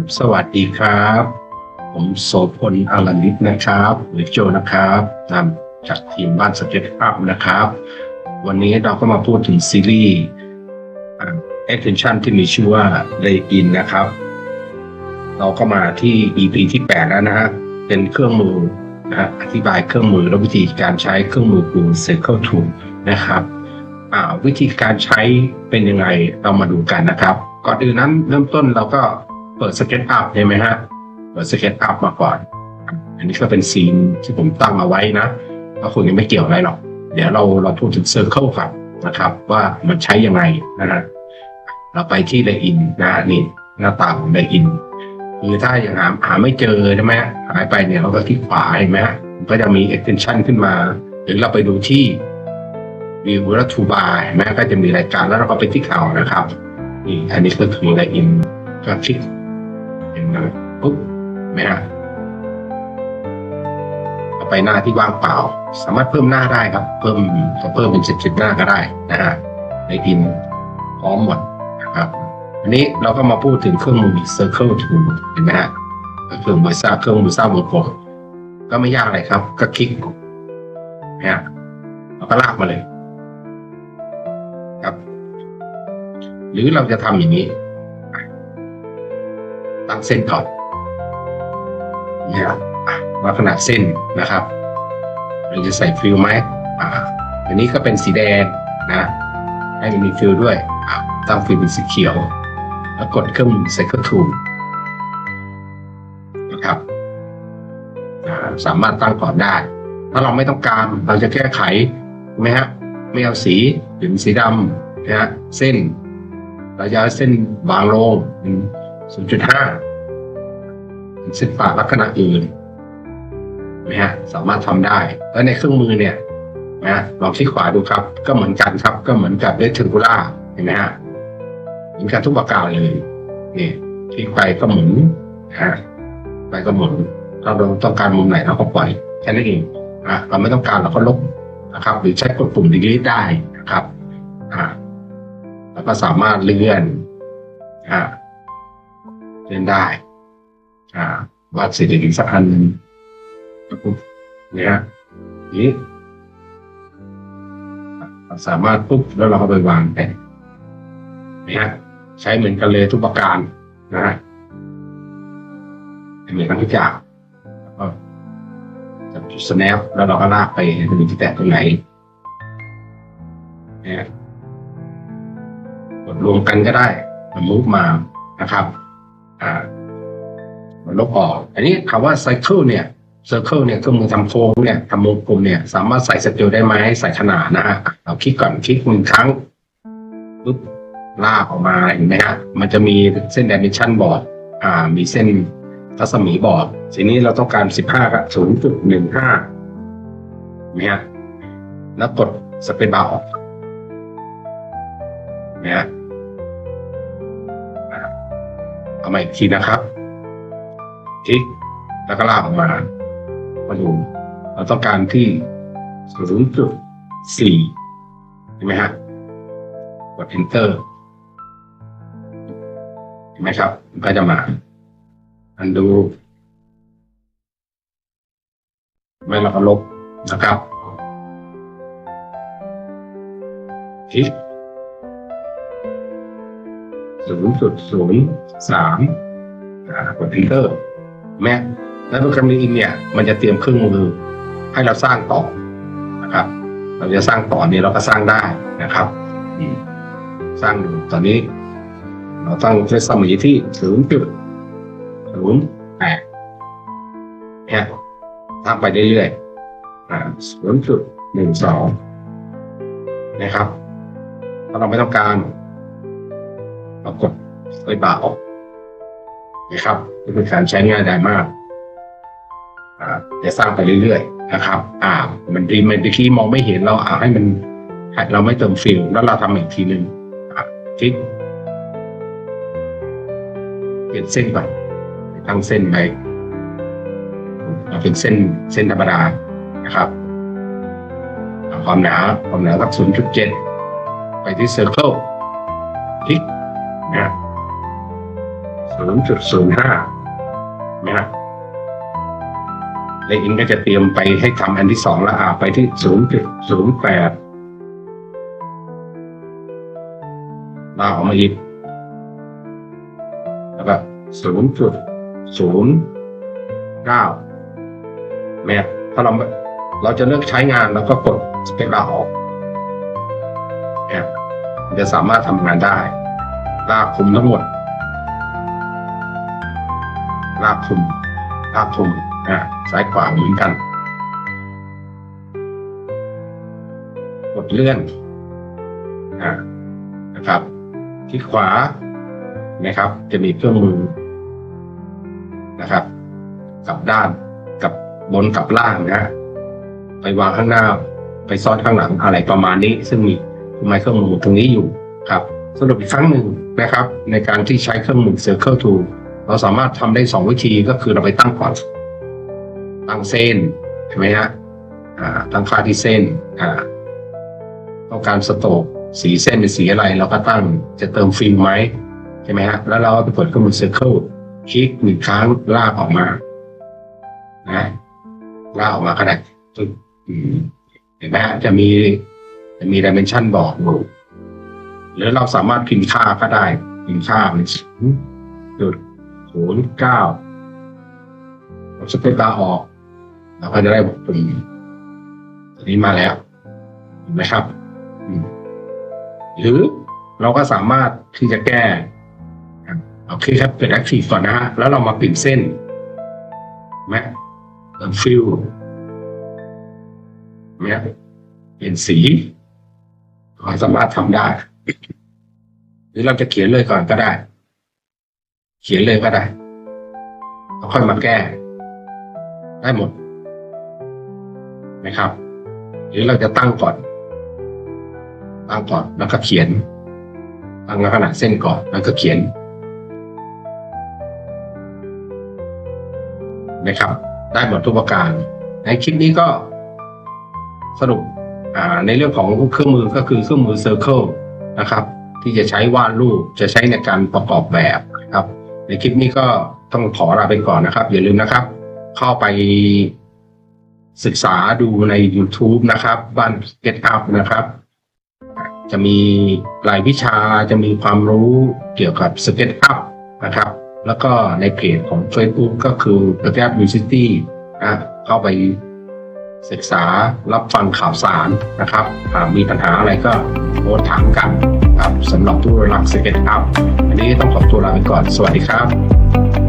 บสวัสดีครับ ผมโสพลอารันิตนะครับหรือโจนะครับนำจากทีมบ้านสเก็ตอัพนะครับ วันนี้เราก็มาพูดถึงซีรีส์อ่า extension ที่มีชื่อว่า Lay In นะครับ เราก็มาที่ EP ที่ 8 แล้วนะฮะ เป็นเครื่องมือนะอธิบายเครื่องมือและวิธีการใช้เครื่องมือปู Circle Tool นะครับวิธีการใช้เป็นยังไงเรามาดูกันนะครับ ก่อนอื่นนั้นเริ่มต้นเราก็ เปิด Sketch Up ใช่ไหมฮะ เปิด Sketch Up มาก่อน อันนี้ก็เป็นซีนที่ผมตั้งเอาไว้นะก็คงยังไม่เกี่ยวอะไรหรอก เดี๋ยวเราเราพูดถึง Circle ก่อนนะครับ ว่ามันใช้ยังไงนะฮะเราไปที่ Lay In นะนี่หน้าตาของ Lay In คือถ้าอย่างหาหาไม่เจอใช่ไหมหายไปเนี่ยเราก็คลิกขวาเห็นไหมฮะมันก็จะมี extension ขึ้นมา หรือเราไปดูที่วิวและทูบาร์แม้ก็จะมีรายการแล้วเราก็ไปที่ข่าวนะครับนี่อันนี้ก็คือไลน์อินก็คลิก เห็นไหมปุ๊บไหมฮะเอาไปหน้าที่ว่างเปล่า สามารถเพิ่มหน้าได้ครับ เพิ่มก็เพิ่มเป็นสิบสิบหน้าก็ได้นะฮะไลน์อินพร้อมหมดนะครับอันนี้เราก็มาพูดถึงเครื่องมือ Circle Tool เห็นไหมฮะเครื่องมือสร้างเครื่องมือสร้างวงกลมก็ไม่ยากอะไรครับ ก็คลิกนะฮะแล้วก็ลากมาเลย ครับ หรือเราจะทำอย่างนี้ เส้นก่อนนี่ครับอะว่าขนาดเส้นนะครับเราจะใส่ฟิลไหมอ่าอันนี้ก็เป็นสีแดงนะ ให้มันมีฟิลด้วยอะตั้งฟิลเป็นสีเขียว แล้วกดเครื่องใส่เครื่องทูนะครับอ่าสามารถตั้งก่อนได้ ถ้าเราไม่ต้องการเราจะแก้ไขไหมฮะไม่เอาสีเป็นสีดำนะฮะเส้น เราจะเอาเส้นบางลงเป็น0.5 ส้นปากลักษณะอื่นนะฮะสามารถทำได้ แล้วในเครื่องมือเนี่ยนะลองคลิกขวาดูครับ ก็เหมือนกันครับ ก็เหมือนกับเรทิคูล่าเห็นไหมฮะเหมือนกันทุกประการเลยนี่คลิกไปก็หมุนนะฮะไปก็หมุนเราต้องการมุมไหนเราก็ปล่อยแค่นั้นเองอะเราไม่ต้องการเราก็ลบนะครับ หรือใช้กดปุ่ม delete ได้นะครับอ่าแล้วก็สามารถเลื่อนอ่าเลื่อนได้ อ่าวาดเสร็จอีกสักอันหนึ่งปุ๊บเนี่ยนี้สามารถปุ๊บแล้วเราก็ไปวางแผนนี่ฮะใช้เหมือนกันเลยทุกประการนะฮะเหมือนกันทุกอย่างก็จับจุด snap แล้วเราก็ลากไปจะมีที่แตะตรงไหนเนี่ยกดรวมกันก็ได้มันมุกมานะครับ อ่า ลบออก อันนี้คำว่า cycle เนี่ย circle เนี่ยเครื่องมือทำโค้งเนี่ยทำวงกลมเนี่ยสามารถใส่สเกลได้ไหมใส่ขนาดนะฮะเราคลิกก่อนคลิกหนึ่งครั้งปุ๊บลากออกมาเห็นไหมฮะมันจะมีเส้น dimension บอร์ดอ่ามีเส้นรัศมีบอร์ดทีนี้เราต้องการ15กับ0.15เนี่ยแล้วกดสเปซบาร์ออกเนี่ยอ่าเอามาอีกทีนะครับ คลิกแล้วก็ลากออกมามาดูเราต้องการที่0.4เห็นไหมฮะกด enter เห็นไหมครับมันก็จะมาอันดูไม่เราก็ลบนะครับคลิกศูนย์จุดศูนย์สามกด enter แม้แล้วโปรแกรมนี้เนี่ย มันจะเตรียมเครื่องมือให้เราสร้างต่อนะครับ เราจะสร้างต่อเนี่ยเราก็สร้างได้นะครับสร้างอยู่ตอนนี้ เราตั้งเซสมีที่ศูนย์จุดศูนย์แปดเนี่ยทำไปเรื่อยๆอ่าศูนย์จุดหนึ่งสองนะครับ ถ้าเราไม่ต้องการ เรากดไปบ่าออกนะครับ นี่เป็นการใช้งานได้มากอ่าจะสร้างไปเรื่อยๆนะครับ อ่า มันดีมันตะกี้มองไม่เห็นเราเอาให้มันเราไม่เติมฟิลแล้วเราทำอีกทีหนึ่งอะคลิกเปลี่ยนเส้นไปตั้งเส้นไปเอาเป็นเส้นเส้นธรรมดานะครับความหนาความหนาสัก0.7ไปที่ Circle คลิกนะศูนย์จุดศูนย์ห้า นะฮะเลขอินก็จะเตรียมไปให้ทำอันที่สองแล้วอ่าไปที่ศูนย์จุดศูนย์แปดลากออกมาอีกแล้วก็ศูนย์จุดศูนย์เก้าแม้ถ้าเราเราจะเลือกใช้งานเราก็กดสเปคลาออกเนี่ยจะสามารถทำงานได้ลากคุมทั้งหมด ลากคุมลากคุมอ่าซ้ายขวาเหมือนกัน กดเลื่อนอ่านะครับ ที่ขวานะครับ จะมีเครื่องมือนะครับกับด้านกับบนกับล่างนะฮะไปวางข้างหน้า ไปซ้อนข้างหลังอะไรประมาณนี้ ซึ่งมีไม้เครื่องมือตรงนี้อยู่ครับสรุปอีกครั้งหนึ่งนะครับ ในการที่ใช้เครื่องมือ Circle Tool เราสามารถทำได้สองวิธีก็คือเราไปตั้งก่อน ตั้งเส้นใช่ไหมฮะอ่าตั้งค่าที่เส้นอ่าต้องการสโตกสีเส้นเป็นสีอะไรเราก็ตั้งจะเติมฟิล์มไหมใช่ไหมฮะแล้วเราไปกดเครื่องมือ Circle คลิกหนึ่งครั้งลากออกมานะลากออกมาก็ได้เห็นไหมฮะจะมีจะมีดิเมนชันบอกอยู่หรือเราสามารถพิมพ์ค่าก็ได้พิมพ์ค่าเป็นศูนย์จุด ศูนย์เก้าเราสเปคบาออกเราก็จะได้บอกปุ่มตัวนี้มาแล้วเห็นไหมครับ หรือเราก็สามารถที่จะแก้โอเคครับเป็นแอคทีฟก่อนนะฮะ แล้วเรามาปิ่นเส้นแมเติมฟิลเนี่ยเปลี่ยนสีก็สามารถทำได้ หรือเราจะเขียนเลยก่อนก็ได้ เขียนเลยก็ได้แล้วค่อยมาแก้ ได้หมดนะครับ หรือเราจะตั้งก่อน ตั้งก่อนแล้วก็เขียน ตั้งลักษณะเส้นก่อนแล้วก็เขียนนะครับ ได้หมดทุกประการ ในคลิปนี้ก็สรุปในเรื่องของเครื่องมือก็คือเครื่องมือ Circle นะครับ ที่จะใช้วาดรูปจะใช้ในการประกอบแบบนะครับ ในคลิปนี้ก็ต้องขอลาไปก่อนนะครับ อย่าลืมนะครับ เข้าไปศึกษาดูใน YouTube นะครับ บ้าน Get Up นะครับ จะมีรายวิชาจะมีความรู้เกี่ยวกับ Sketch Up นะครับ แล้วก็ในเพจของ Facebook ก็คือ The Gap University นะเข้าไปศึกษารับฟังข่าวสารนะครับหากมีปัญหาอะไรก็โพสถามกัน สำหรับผู้รัก Sketch Up อันนี้ต้องขอตัวลาไปก่อน สวัสดีครับ